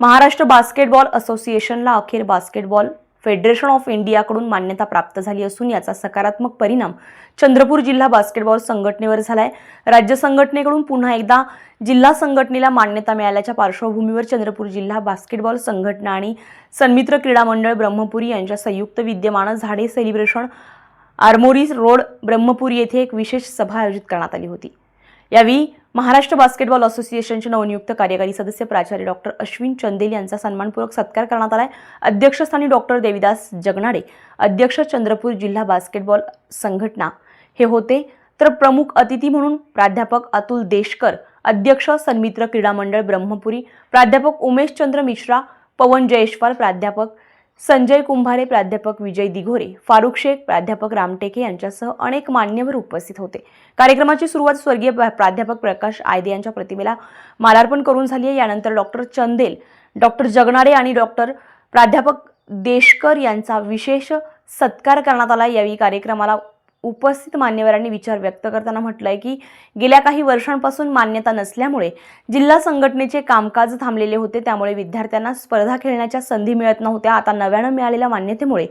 Maharashtra basketball असोसिएशनला अखेर basketball federation of इंडियाकडून मान्यता प्राप्त झाली असून याचा सकारात्मक परिणाम चंद्रपूर जिल्हा बास्केटबॉल संघटनेवर झाला आहे राज्य संघटनेकडून पुन्हा एकदा जिल्हा संघटनेला मान्यता मिळाल्याच्या पार्श्वभूमीवर चंद्रपूर जिल्हा बास्केटबॉल संघटना आणि सन्मित्र क्रीडा मंडळ ब्रह्मपुरी यांच्या संयुक्त विद्यमानं झाडे सेलिब्रेशन आर्मोरी रोड ब्रह्मपुरी येथे एक विशेष सभा आयोजित करण्यात आली होती. यावेळी महाराष्ट्र बास्केटबॉल असोसिएशनचे नवनियुक्त कार्यकारी सदस्य प्राचार्य डॉक्टर अश्विन चंदेल यांचा सन्मानपूर्वक सत्कार करण्यात आलाय. अध्यक्षस्थानी डॉक्टर देविदास जगनाडे अध्यक्ष चंद्रपूर जिल्हा बास्केटबॉल संघटना हे होते. तर प्रमुख अतिथी म्हणून प्राध्यापक अतुल देशकर अध्यक्ष सन्मित्र क्रीडा मंडळ ब्रह्मपुरी प्राध्यापक उमेश चंद्र मिश्रा पवन जयश्वाल प्राध्यापक संजय कुंभारे प्राध्यापक विजय दिघोरे फारुख शेख प्राध्यापक रामटेके यांच्यासह अनेक मान्यवर उपस्थित होते. कार्यक्रमाची सुरुवात स्वर्गीय प्रा- प्राध्यापक प्रकाश आयदे यांच्या प्रतिमेला मालार्पण करून झाली आहे. यानंतर डॉक्टर चंदेल डॉक्टर जगनाडे आणि डॉक्टर प्राध्यापक देशकर यांचा विशेष सत्कार करण्यात आला यावेळी कार्यक्रमाला उपस्थित मान्यवरांनी विचार व्यक्त करताना म्हटलंय की गेल्या काही वर्षांपासून मान्यता नसल्यामुळे जिल्हा संघटनेचे कामकाज थांबलेले होते त्यामुळे विद्यार्थ्यांना स्पर्धा खेळण्याच्या संधी मिळत नव्हत्या. आता नव्यानं मिळालेल्या मान्यतेमुळे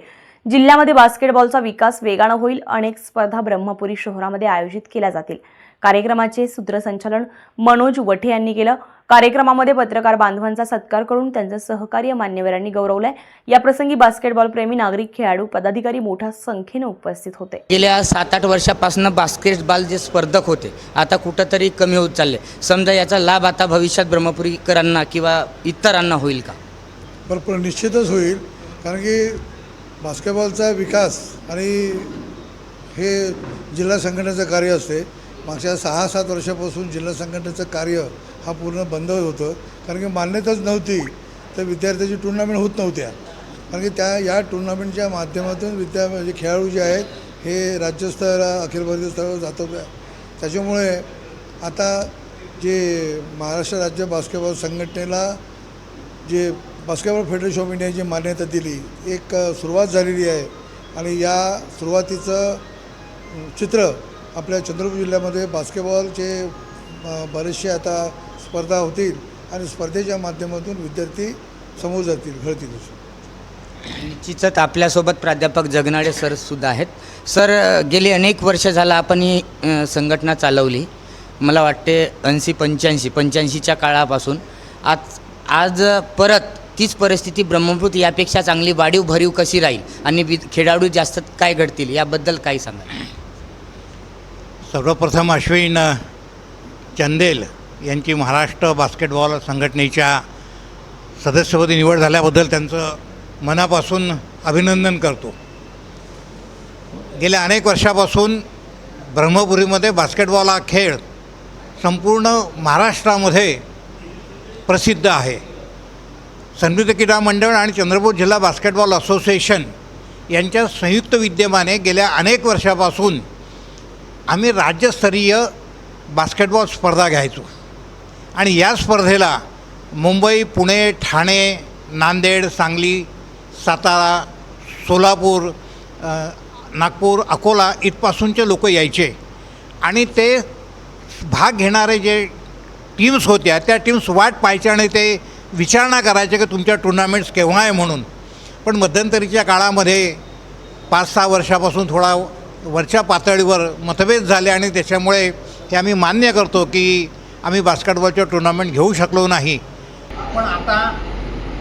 जिल्ह्यामध्ये बास्केटबॉलचा विकास वेगानं होईल. अनेक स्पर्धा ब्रह्मपुरी शहरामध्ये आयोजित केल्या जातील. कार्यक्रमाचे सूत्रसंचालन मनोज वठे यांनी केलं. कार्यक्रमामध्ये पत्रकार बांधवांचा सत्कार करून त्यांचं सहकार्य मान्यवरांनी गौरवलंय. या प्रसंगी बास्केटबॉल प्रेमी नागरिक खेळाडू पदाधिकारी मोठ्या संख्येनं उपस्थित होते. गेल्या सात आठ वर्षापासून बास्केटबॉल जे स्पर्धक होते आता कुठंतरी कमी होत चालले. समजा याचा लाभ आता भविष्यात ब्रह्मपुरीकरांना किंवा इतरांना होईल का? पण निश्चितच होईल. कारण की बास्केटबॉलचा विकास आणि हे जिल्हा संघटनेचं कार्य असते मागच्या सहा सात वर्षापासून जिल्हा संघटनेचं कार्य हा पूर्ण बंद होतं. कारण की मान्यताच नव्हती तर विद्यार्थ्याची टुर्नामेंट होत नव्हत्या. कारण की त्या या टुर्नामेंटच्या माध्यमातून विद्या म्हणजे खेळाडू जे आहेत हे राज्यस्तरा अखिल भारतीय स्तरावर जातात त्याच्यामुळे आता जे महाराष्ट्र राज्य बास्केटबॉल संघटनेला जे बास्केटबॉल फेडरेशन ऑफ इंडियाची मान्यता दिली एक सुरुवात झालेली आहे. आणि या सुरुवातीचं चित्र आपल्या चंद्रपूर जिल्ह्यामध्ये बास्केटबॉलचे बरेचसे आता स्पर्धा होतील आणि स्पर्धेच्या माध्यमातून विद्यार्थी समोर जातील घडतील. निश्चितच आपल्यासोबत प्राध्यापक जगनाडे सर सुद्धा आहेत. सर गेली अनेक वर्ष झाला आपण ही संघटना चालवली. मला वाटते ऐंशी पंच्याऐंशी पंच्याऐंशीच्या काळापासून. आज आज परत तीच परिस्थिती ब्रह्मपुत्र यापेक्षा चांगली वाढीव भरीव कशी राहील? आणि वि खेळाडू जास्त काय घडतील? याबद्दल काही सांगा सर्वप्रथम अश्विन चंदेल यांची महाराष्ट्र बास्केटबॉल संघटनेच्या सदस्यपदी निवड झाल्याबद्दल त्यांचं मनापासून अभिनंदन करतो. गेल्या अनेक वर्षापासून ब्रह्मपुरीमध्ये बास्केटबॉल हा खेळ संपूर्ण महाराष्ट्रामध्ये प्रसिद्ध आहे. संयुक्त क्रीडा मंडळ आणि चंद्रपूर जिल्हा बास्केटबॉल असोसिएशन यांच्या संयुक्त विद्यमाने गेल्या अनेक वर्षापासून आम्ही राज्यस्तरीय बास्केटबॉल स्पर्धा घ्यायचो. आणि या स्पर्धेला मुंबई पुणे ठाणे नांदेड सांगली सातारा सोलापूर नागपूर अकोला इथपासूनचे लोक यायचे. आणि ते भाग घेणारे जे टीम्स होत्या त्या टीम्स वाट पाहायच्या आणि ते विचारणा करायचे की तुमच्या टुर्नामेंट्स केव्हा आहे म्हणून. पण मध्यंतरीच्या काळामध्ये पाच सहा वर्षापासून थोडा वरच्या पातळीवर मतभेद झाले आणि त्याच्यामुळे हे आम्ही मान्य करतो की आम्ही बास्केटबॉलच्या टुर्नामेंट घेऊ शकलो नाही. पण आता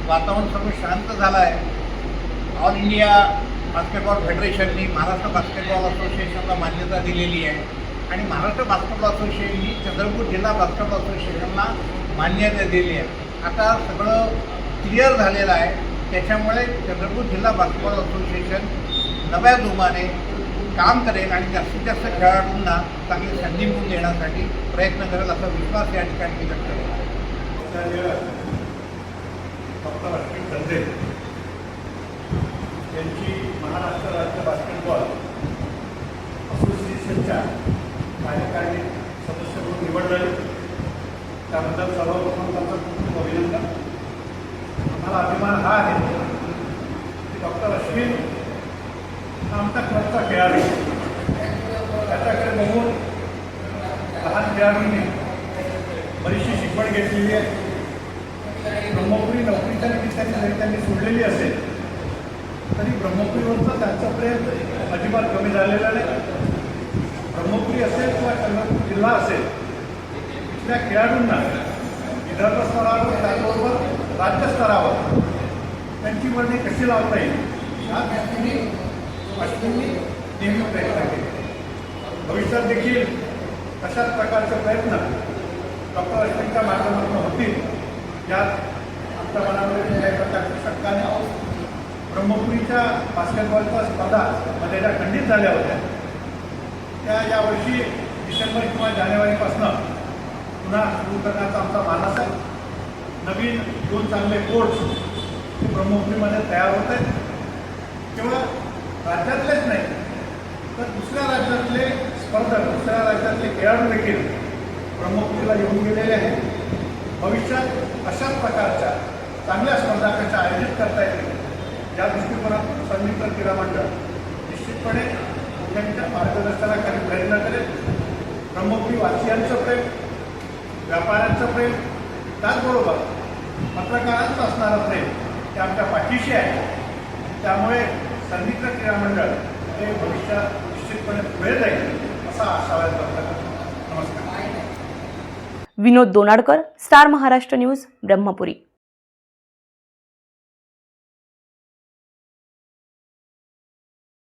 वातावरण सगळं शांत झालं आहे ऑल इंडिया बास्केटबॉल फेडरेशननी महाराष्ट्र बास्केटबॉल असोसिएशनला मान्यता दिलेली आहे. आणि महाराष्ट्र बास्केटबॉल असोसिएशननी चंद्रपूर जिल्हा बास्केटबॉल असोसिएशनला मान्यता दिली आहे. आता सगळं क्लिअर झालेलं आहे. त्याच्यामुळे चंद्रपूर जिल्हा बास्केटबॉल असोसिएशन नव्या जोमाने काम करेल आणि जास्तीत जास्त खेळाडूंना चांगली संधी मिळून देण्यासाठी प्रयत्न करेल असा विश्वास या ठिकाणी व्यक्त करतो. डॉक्टर अश्विन चंद्रे यांची महाराष्ट्र राज्य बास्केटबॉल असोसिएशनच्या कार्यकारिणी सदस्य म्हणून निवड झाली त्याबद्दल सर्वप्रथम त्यांचं खूप खूप अभिनंदन आम्हाला अभिमान हा आहे की डॉक्टर अश्विन हा आमचा खर्चा खेळाडू त्याच्याकडे बघून लहान पण घेतलेली आहे. ब्रह्मपुरी नोकरीच्या निमित्ताने जरी त्यांनी सोडलेली असेल तरी ब्रह्मपुरीवरचं त्यांचा प्रेम अजिबात कमी झालेला नाही. ब्रह्मपुरी असेल किंवा चंद्रपूर जिल्हा असेल तिथल्या खेळाडूंना विदर्भ स्तरावर त्याचबरोबर राज्यस्तरावर त्यांची वर्णी कशी लावता येईल या दृष्टीने अश्विनी नेहमी प्रयत्न केले. भविष्यात देखील अशाच प्रकारचे प्रयत्न डॉक्टर अश्विनच्या माध्यमातून होतील यात आमच्या मनामध्ये कुठल्याही प्रकारची शंका नाही. ब्रह्मपुरीच्या बास्केटबॉलच्या स्पर्धा मध्ये खंडित झाल्या होत्या. त्या यावर्षी डिसेंबर किंवा जानेवारीपासून पुन्हा सुरू करण्याचा आमचा मानस आहे. नवीन दोन चांगले कोच ब्रह्मपुरीमध्ये तयार होत आहेत. केवळ राज्यातलेच नाही तर दुसऱ्या राज्यातले स्पर्धक दुसऱ्या राज्यातले खेळाडू देखील ब्रह्मपुरीला येऊन गेलेले आहेत. भविष्यात अशाच प्रकारच्या चांगल्या स्पर्धा कशा आयोजित करता येतील. या दृष्टिकोनातून संयुक्त क्रीडा मंडळ निश्चितपणे त्यांच्या मार्गदर्शनाखाली प्रयत्न करेल. ब्रह्मपुरी वासियांचं प्रेम व्यापाऱ्यांचं प्रेम त्याचबरोबर पत्रकारांचं असणारं प्रेम ते आमच्या पाठीशी आहे. त्यामुळे संयुक्त क्रीडा मंडळ हे भविष्यात निश्चितपणे पुढे जाईल असा आशावाद व्यक्त करतो. नमस्कार. Vinod Donadkar star Maharashtra news Brahmapuri.